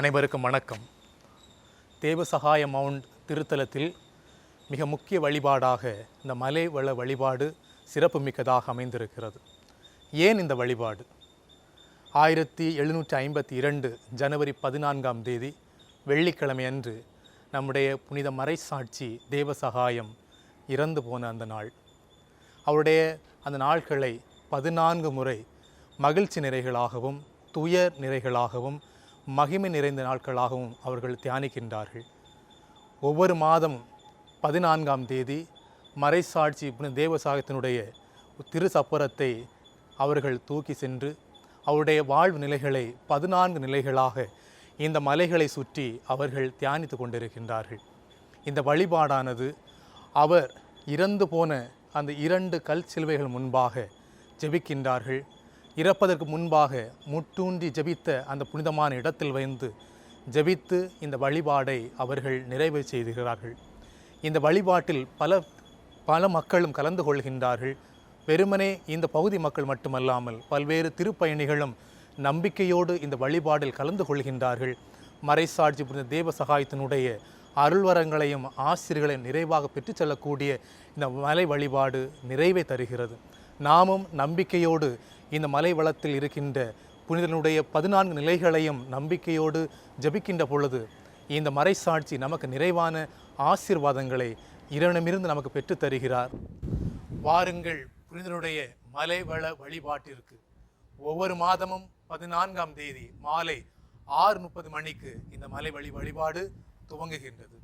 அனைவருக்கும் வணக்கம். தேவசகாய மவுண்ட் திருத்தலத்தில் மிக முக்கிய வழிபாடாக இந்த மலை வள வழிபாடு சிறப்புமிக்கதாக அமைந்திருக்கிறது. ஏன் இந்த வழிபாடு? ஆயிரத்தி எழுநூற்றி ஐம்பத்தி இரண்டு ஜனவரி பதினான்காம் தேதி வெள்ளிக்கிழமை அன்று நம்முடைய புனித மறைசாட்சி தேவசகாயம் இறந்து போன அந்த நாள். அவருடைய அந்த நாட்களை பதினான்கு முறை மகிழ்ச்சி நிறைகளாகவும் துயர் நிறைகளாகவும் மகிமை நிறைந்த நாட்களாகவும் அவர்கள் தியானிக்கின்றார்கள். ஒவ்வொரு மாதம் பதினான்காம் தேதி மறைசாட்சி தேவசாகத்தினுடைய திரு சப்பரத்தை அவர்கள் தூக்கி சென்று அவருடைய வாழ்வு நிலைகளை பதினான்கு நிலைகளாக இந்த மலைகளை சுற்றி அவர்கள் தியானித்து கொண்டிருக்கின்றார்கள். இந்த வழிபாடானது அவர் இறந்து போன அந்த இரண்டு கல் சிலுவைகள் முன்பாக ஜெபிக்கின்றார்கள். இறப்பதற்கு முன்பாக முட்டூன்றி ஜெபித்த அந்த புனிதமான இடத்தில் வைந்து ஜெபித்து இந்த வழிபாடை அவர்கள் நிறைவு செய்துகிறார்கள். இந்த வழிபாட்டில் பல பல மக்களும் கலந்து கொள்கின்றார்கள். வெறுமனே இந்த பகுதி மக்கள் மட்டுமல்லாமல் பல்வேறு திருப்பயணிகளும் நம்பிக்கையோடு இந்த வழிபாடில் கலந்து கொள்கின்றார்கள். மறைசாட்சி புரிந்த தேவ சகாயத்தினுடைய அருள்வரங்களையும் ஆசிரியர்களையும் நிறைவாக பெற்றுச் செல்லக்கூடிய இந்த மலை வழிபாடு நிறைவை தருகிறது. நாமும் நம்பிக்கையோடு இந்த மலை வளத்தில் இருக்கின்ற புனிதனுடைய பதினான்கு நிலைகளையும் நம்பிக்கையோடு ஜபிக்கின்ற பொழுது இந்த மறைசாட்சி நமக்கு நிறைவான ஆசீர்வாதங்களை இறைவனமிருந்து நமக்கு பெற்றுத் தருகிறார். வாருங்கள் புனிதனுடைய மலைவள வழிபாட்டிற்கு. ஒவ்வொரு மாதமும் பதினான்காம் தேதி மாலை ஆறு முப்பது மணிக்கு இந்த மலை வழி வழிபாடு துவங்குகின்றது.